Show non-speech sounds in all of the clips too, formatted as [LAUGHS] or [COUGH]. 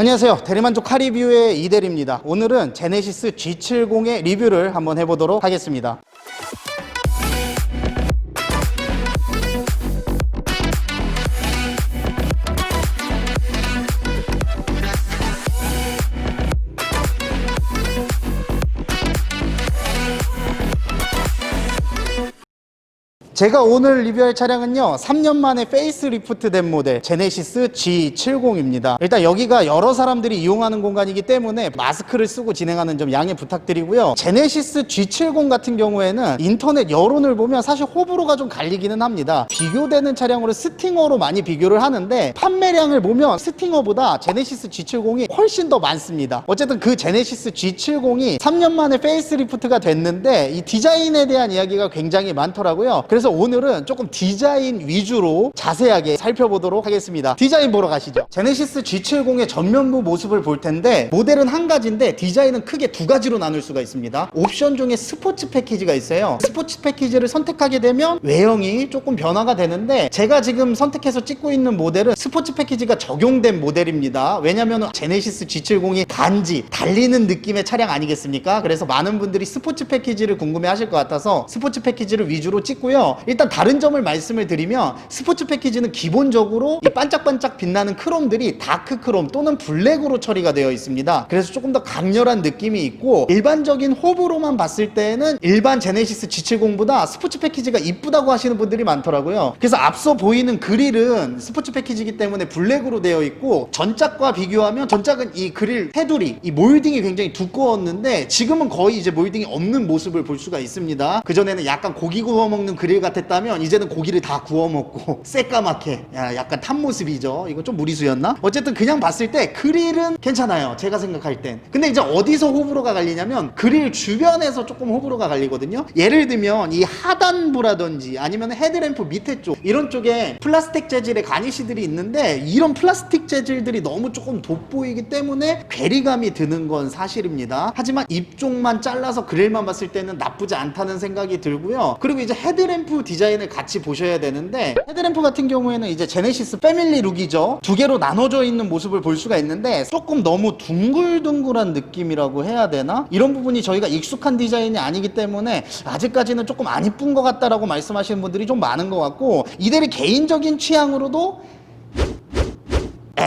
안녕하세요. 대리만족 카리뷰의 이대리입니다. 오늘은 제네시스 G70의 리뷰를 한번 해보도록 하겠습니다. 제가 오늘 리뷰할 차량은요 3년 만에 페이스 리프트 된 모델 제네시스 G70입니다. 일단 여기가 여러 사람들이 이용하는 공간이기 때문에 마스크를 쓰고 진행하는 점 양해 부탁드리고요. 제네시스 G70 같은 경우에는 인터넷 여론을 보면 사실 호불호가 좀 갈리기는 합니다. 비교되는 차량으로 스팅어로 많이 비교를 하는데 판매량을 보면 스팅어보다 제네시스 G70이 훨씬 더 많습니다. 어쨌든 그 제네시스 G70이 3년 만에 페이스 리프트가 됐는데 이 디자인에 대한 이야기가 굉장히 많더라고요. 그래서 오늘은 조금 디자인 위주로 자세하게 살펴보도록 하겠습니다. 디자인 보러 가시죠. 제네시스 G70의 전면부 모습을 볼 텐데 모델은 한 가지인데 디자인은 크게 두 가지로 나눌 수가 있습니다. 옵션 중에 스포츠 패키지가 있어요. 스포츠 패키지를 선택하게 되면 외형이 조금 변화가 되는데 제가 지금 선택해서 찍고 있는 모델은 스포츠 패키지가 적용된 모델입니다. 왜냐면 제네시스 G70이 단지 달리는 느낌의 차량 아니겠습니까? 그래서 많은 분들이 스포츠 패키지를 궁금해 하실 것 같아서 스포츠 패키지를 위주로 찍고요. 일단 다른 점을 말씀을 드리면 스포츠 패키지는 기본적으로 이 반짝반짝 빛나는 크롬들이 다크 크롬 또는 블랙으로 처리가 되어 있습니다. 그래서 조금 더 강렬한 느낌이 있고 일반적인 호불호만 봤을 때는 일반 제네시스 G70보다 스포츠 패키지가 이쁘다고 하시는 분들이 많더라고요. 그래서 앞서 보이는 그릴은 스포츠 패키지이기 때문에 블랙으로 되어 있고 전작과 비교하면 전작은 이 그릴 테두리 이 몰딩이 굉장히 두꺼웠는데 지금은 거의 이제 몰딩이 없는 모습을 볼 수가 있습니다. 그 전에는 약간 고기 구워 먹는 그릴 같 았다면 이제는 고기를 다 구워 먹고 [LAUGHS] 새까맣게 야, 약간 탄 모습이죠. 이거 좀 무리수였나? 어쨌든 그냥 봤을 때 그릴은 괜찮아요. 제가 생각할 땐. 근데 이제 어디서 호불호가 갈리냐면 그릴 주변에서 조금 호불호가 갈리거든요. 예를 들면 이 하단부라든지 아니면 헤드램프 밑에 쪽 이런 쪽에 플라스틱 재질의 가니시들이 있는데 이런 플라스틱 재질들이 너무 조금 돋보이기 때문에 괴리감이 드는 건 사실입니다. 하지만 입 쪽만 잘라서 그릴만 봤을 때는 나쁘지 않다는 생각이 들고요. 그리고 이제 헤드램프 디자인을 같이 보셔야 되는데 헤드램프 같은 경우에는 이제 제네시스 패밀리 룩이죠. 두 개로 나눠져 있는 모습을 볼 수가 있는데 조금 너무 둥글둥글한 느낌이라고 해야 되나? 이런 부분이 저희가 익숙한 디자인이 아니기 때문에 아직까지는 조금 안 이쁜 것 같다라고 말씀하시는 분들이 좀 많은 것 같고 이들이 개인적인 취향으로도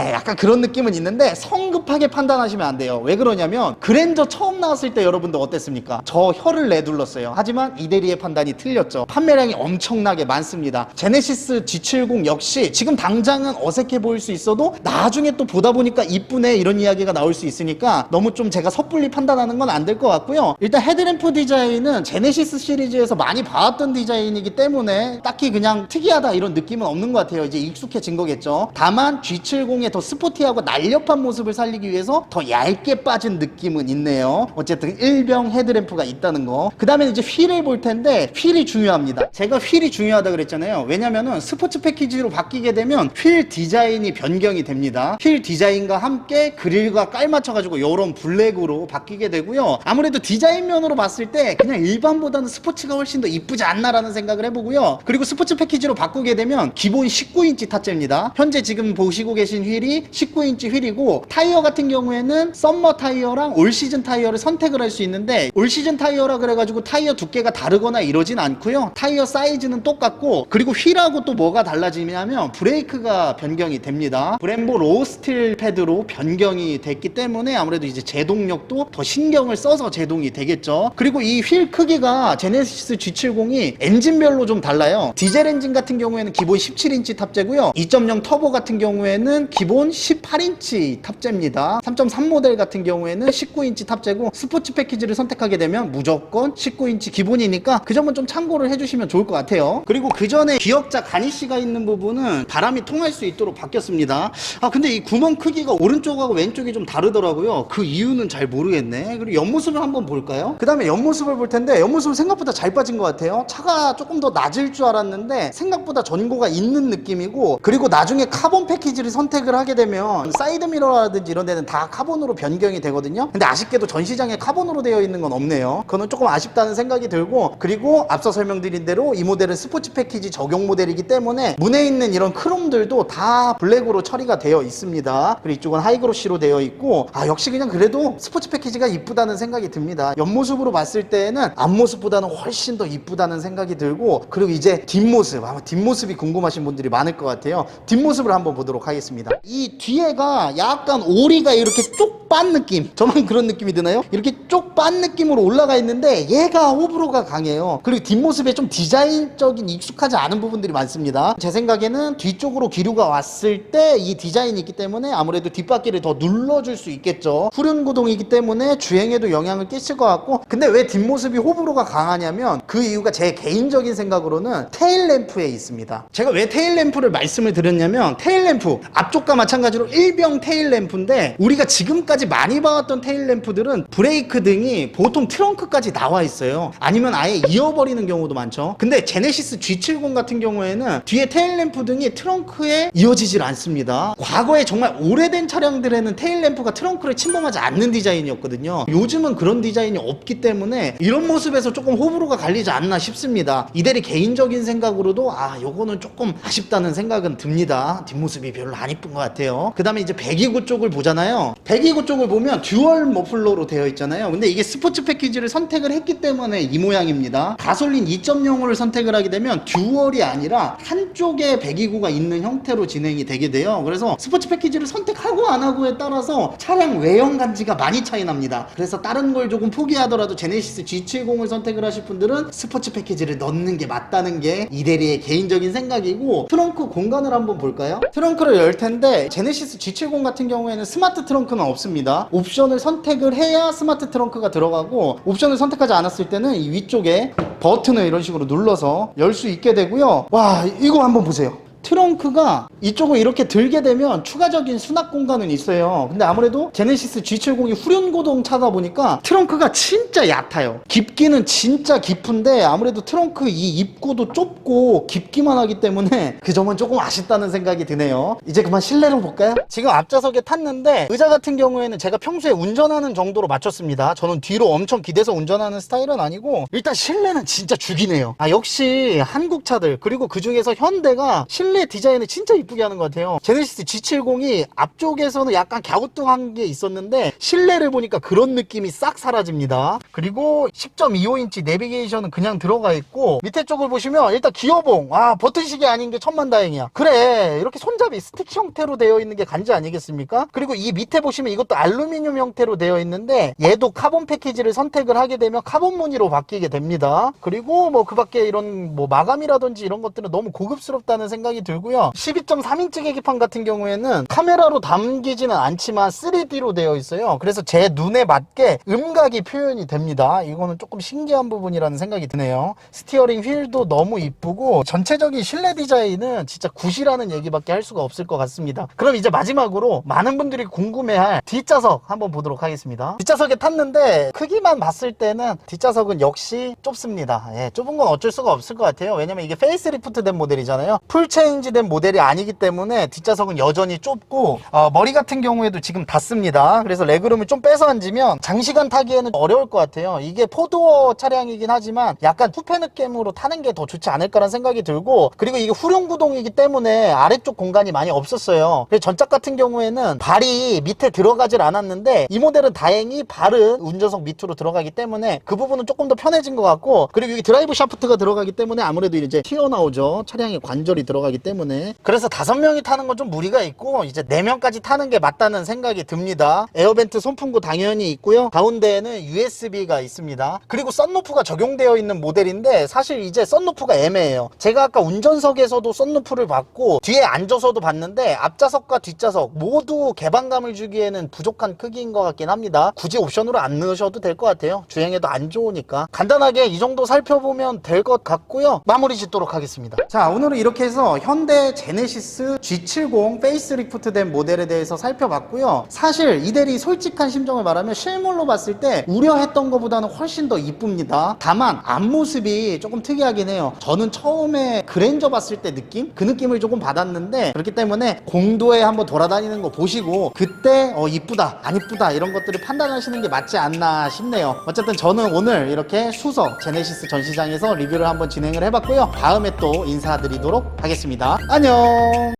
에, 약간 그런 느낌은 있는데 성급하게 판단하시면 안 돼요. 왜 그러냐면 그랜저 처음 나왔을 때 여러분들 어땠습니까? 저 혀를 내둘렀어요. 하지만 이대리의 판단이 틀렸죠. 판매량이 엄청나게 많습니다. 제네시스 G70 역시 지금 당장은 어색해 보일 수 있어도 나중에 또 보다 보니까 이쁘네 이런 이야기가 나올 수 있으니까 너무 좀 제가 섣불리 판단하는 건 안 될 것 같고요. 일단 헤드램프 디자인은 제네시스 시리즈에서 많이 봐왔던 디자인이기 때문에 딱히 그냥 특이하다 이런 느낌은 없는 것 같아요. 이제 익숙해진 거겠죠. 다만 G70의 더 스포티하고 날렵한 모습을 살리기 위해서 더 얇게 빠진 느낌은 있네요. 어쨌든 일병 헤드램프가 있다는 거. 그 다음에 이제 휠을 볼 텐데 휠이 중요합니다. 제가 휠이 중요하다 그랬잖아요. 왜냐면은 스포츠 패키지로 바뀌게 되면 휠 디자인이 변경이 됩니다. 휠 디자인과 함께 그릴과 깔맞춰가지고 이런 블랙으로 바뀌게 되고요. 아무래도 디자인 면으로 봤을 때 그냥 일반보다는 스포츠가 훨씬 더 이쁘지 않나라는 생각을 해보고요. 그리고 스포츠 패키지로 바꾸게 되면 기본 19인치 탑재입니다. 현재 지금 보시고 계신 휠이 19인치 휠이고 타이어 같은 경우에는 썸머 타이어랑 올 시즌 타이어를 선택을 할 수 있는데 올 시즌 타이어라 그래가지고 타이어 두께가 다르거나 이러진 않고요. 타이어 사이즈는 똑같고 그리고 휠하고 또 뭐가 달라지냐면 브레이크가 변경이 됩니다. 브em보 로우 스틸 패드로 변경이 됐기 때문에 아무래도 이제 제동력도 더 신경을 써서 제동이 되겠죠. 그리고 이 휠 크기가 제네시스 G70이 엔진별로 좀 달라요. 디젤 엔진 같은 경우에는 기본 17인치 탑재고요. 2.0 터보 같은 경우에는 기본 18인치 탑재입니다. 3.3 모델 같은 경우에는 19인치 탑재고 스포츠 패키지를 선택하게 되면 무조건 19인치 기본이니까 그 점은 좀 참고를 해주시면 좋을 것 같아요. 그리고 그 전에 기역자 가니쉬가 있는 부분은 바람이 통할 수 있도록 바뀌었습니다. 아 근데 이 구멍 크기가 오른쪽하고 왼쪽이 좀 다르더라고요. 그 이유는 잘 모르겠네. 그리고 옆모습을 한번 볼까요? 그 다음에 옆모습을 볼 텐데 옆모습은 생각보다 잘 빠진 것 같아요. 차가 조금 더 낮을 줄 알았는데 생각보다 전고가 있는 느낌이고 그리고 나중에 카본 패키지를 선택을 하게 되면 사이드 미러라든지 이런 데는 다 카본으로 변경이 되거든요. 근데 아쉽게도 전 시장에 카본으로 되어 있는 건 없네요. 그거는 조금 아쉽다는 생각이 들고 그리고 앞서 설명드린 대로 이 모델은 스포츠 패키지 적용 모델이기 때문에 문에 있는 이런 크롬들도 다 블랙으로 처리가 되어 있습니다. 그리고 이쪽은 하이그로시로 되어 있고 아 역시 그냥 그래도 스포츠 패키지가 이쁘다는 생각이 듭니다. 옆모습으로 봤을 때는 앞모습보다는 훨씬 더 이쁘다는 생각이 들고 그리고 이제 뒷모습 아마 뒷모습이 궁금하신 분들이 많을 것 같아요. 뒷모습을 한번 보도록 하겠습니다. 이 뒤에가 약간 오리가 이렇게 쪽 빤 느낌 저만 그런 느낌이 드나요? 이렇게 쪽 빤 느낌으로 올라가 있는데 얘가 호불호가 강해요. 그리고 뒷모습에 좀 디자인적인 익숙하지 않은 부분들이 많습니다. 제 생각에는 뒤쪽으로 기류가 왔을 때 이 디자인이 있기 때문에 아무래도 뒷바퀴를 더 눌러줄 수 있겠죠. 후륜 구동이기 때문에 주행에도 영향을 끼칠 것 같고 근데 왜 뒷모습이 호불호가 강하냐면 그 이유가 제 개인적인 생각으로는 테일 램프에 있습니다. 제가 왜 테일 램프를 말씀을 드렸냐면 테일 램프 앞쪽과 마찬가지로 일병 테일 램프인데 우리가 지금까지 많이 봐왔던 테일 램프들은 브레이크 등이 보통 트렁크까지 나와 있어요. 아니면 아예 이어버리는 경우도 많죠. 근데 제네시스 G70 같은 경우에는 뒤에 테일 램프 등이 트렁크에 이어지질 않습니다. 과거에 정말 오래된 차량들에는 테일 램프가 트렁크를 침범하지 않는 디자인이었거든요. 요즘은 그런 디자인이 없기 때문에 이런 모습에서 조금 호불호가 갈리지 않나 싶습니다. 이대리 개인적인 생각으로도 아 요거는 조금 아쉽다는 생각은 듭니다. 뒷모습이 별로 안 이쁜 것 같아요. 그 다음에 이제 배기구 쪽을 보잖아요. 배기구 쪽을 보면 듀얼 머플러로 되어 있잖아요. 근데 이게 스포츠 패키지를 선택을 했기 때문에 이 모양입니다. 가솔린 2.0을 선택을 하게 되면 듀얼이 아니라 한쪽에 배기구가 있는 형태로 진행이 되게 돼요. 그래서 스포츠 패키지를 선택하고 안 하고에 따라서 차량 외형 간지가 많이 차이 납니다. 그래서 다른 걸 조금 포기하더라도 제네시스 G70을 선택을 하실 분들은 스포츠 패키지를 넣는 게 맞다는 게 이대리의 개인적인 생각이고 트렁크 공간을 한번 볼까요? 트렁크를 열 텐데 제네시스 G70 같은 경우에는 스마트 트렁크는 없습니다. 옵션을 선택을 해야 스마트 트렁크가 들어가고 옵션을 선택하지 않았을 때는 이 위쪽에 버튼을 이런 식으로 눌러서 열 수 있게 되고요. 와 이거 한번 보세요. 트렁크가 이쪽을 이렇게 들게 되면 추가적인 수납 공간은 있어요. 근데 아무래도 제네시스 G70이 후륜 고동 차다 보니까 트렁크가 진짜 얕아요. 깊기는 진짜 깊은데 아무래도 트렁크 이 입구도 좁고 깊기만 하기 때문에 그 점은 조금 아쉽다는 생각이 드네요. 이제 그만 실내로 볼까요? 지금 앞좌석에 탔는데 의자 같은 경우에는 제가 평소에 운전하는 정도로 맞췄습니다. 저는 뒤로 엄청 기대서 운전하는 스타일은 아니고 일단 실내는 진짜 죽이네요. 아 역시 한국 차들 그리고 그 중에서 현대가 실내 디자인을 진짜 이쁘게 하는 것 같아요. 제네시스 G70이 앞쪽에서는 약간 갸우뚱한 게 있었는데 실내를 보니까 그런 느낌이 싹 사라집니다. 그리고 10.25인치 내비게이션은 그냥 들어가 있고 밑에 쪽을 보시면 일단 기어봉 아 버튼식이 아닌 게 천만다행이야. 그래 이렇게 손잡이 스틱 형태로 되어 있는 게 간지 아니겠습니까? 그리고 이 밑에 보시면 이것도 알루미늄 형태로 되어 있는데 얘도 카본 패키지를 선택을 하게 되면 카본 무늬로 바뀌게 됩니다. 그리고 뭐 그 밖에 이런 뭐 마감이라든지 이런 것들은 너무 고급스럽다는 생각이 들고요. 12.3인치 계기판 같은 경우에는 카메라로 담기지는 않지만 3D로 되어 있어요. 그래서 제 눈에 맞게 음각이 표현이 됩니다. 이거는 조금 신기한 부분이라는 생각이 드네요. 스티어링 휠도 너무 이쁘고 전체적인 실내 디자인은 진짜 굿이라는 얘기밖에 할 수가 없을 것 같습니다. 그럼 이제 마지막으로 많은 분들이 궁금해할 뒷좌석 한번 보도록 하겠습니다. 뒷좌석에 탔는데 크기만 봤을 때는 뒷좌석은 역시 좁습니다. 예, 좁은 건 어쩔 수가 없을 것 같아요. 왜냐면 이게 페이스리프트 된 모델이잖아요. 풀 체인 지된 모델이 아니기 때문에 뒷좌석은 여전히 좁고 어, 머리 같은 경우에도 지금 닿습니다. 그래서 레그룸을 좀 빼서 앉으면 장시간 타기에는 어려울 것 같아요. 이게 포도어 차량이긴 하지만 약간 후페 느낌으로 타는 게 더 좋지 않을까라는 생각이 들고 그리고 이게 후륜 구동이기 때문에 아래쪽 공간이 많이 없었어요. 그래서 전작 같은 경우에는 발이 밑에 들어가질 않았는데 이 모델은 다행히 발은 운전석 밑으로 들어가기 때문에 그 부분은 조금 더 편해진 것 같고 그리고 여기 드라이브 샤프트가 들어가기 때문에 아무래도 이제 튀어나오죠. 차량의 관절이 들어가기 때문에 그래서 다섯 명이 타는 건 좀 무리가 있고 이제 네 명까지 타는 게 맞다는 생각이 듭니다. 에어벤트 손풍구 당연히 있고요. 가운데에는 USB가 있습니다. 그리고 썬루프가 적용되어 있는 모델인데 사실 이제 썬루프가 애매해요. 제가 아까 운전석에서도 썬루프를 봤고 뒤에 앉아서도 봤는데 앞좌석과 뒷좌석 모두 개방감을 주기에는 부족한 크기인 것 같긴 합니다. 굳이 옵션으로 안 넣으셔도 될 것 같아요. 주행에도 안 좋으니까 간단하게 이 정도 살펴보면 될 것 같고요. 마무리 짓도록 하겠습니다. 자 오늘은 이렇게 해서 현대 제네시스 G70 페이스리프트된 모델에 대해서 살펴봤고요. 사실 이 대리 솔직한 심정을 말하면 실물로 봤을 때 우려했던 것보다는 훨씬 더 이쁩니다. 다만 앞모습이 조금 특이하긴 해요. 저는 처음에 그랜저 봤을 때 느낌? 그 느낌을 조금 받았는데 그렇기 때문에 공도에 한번 돌아다니는 거 보시고 그때 어 이쁘다 안 이쁘다 이런 것들을 판단하시는 게 맞지 않나 싶네요. 어쨌든 저는 오늘 이렇게 수석 제네시스 전시장에서 리뷰를 한번 진행을 해봤고요. 다음에 또 인사드리도록 하겠습 니다. 안녕.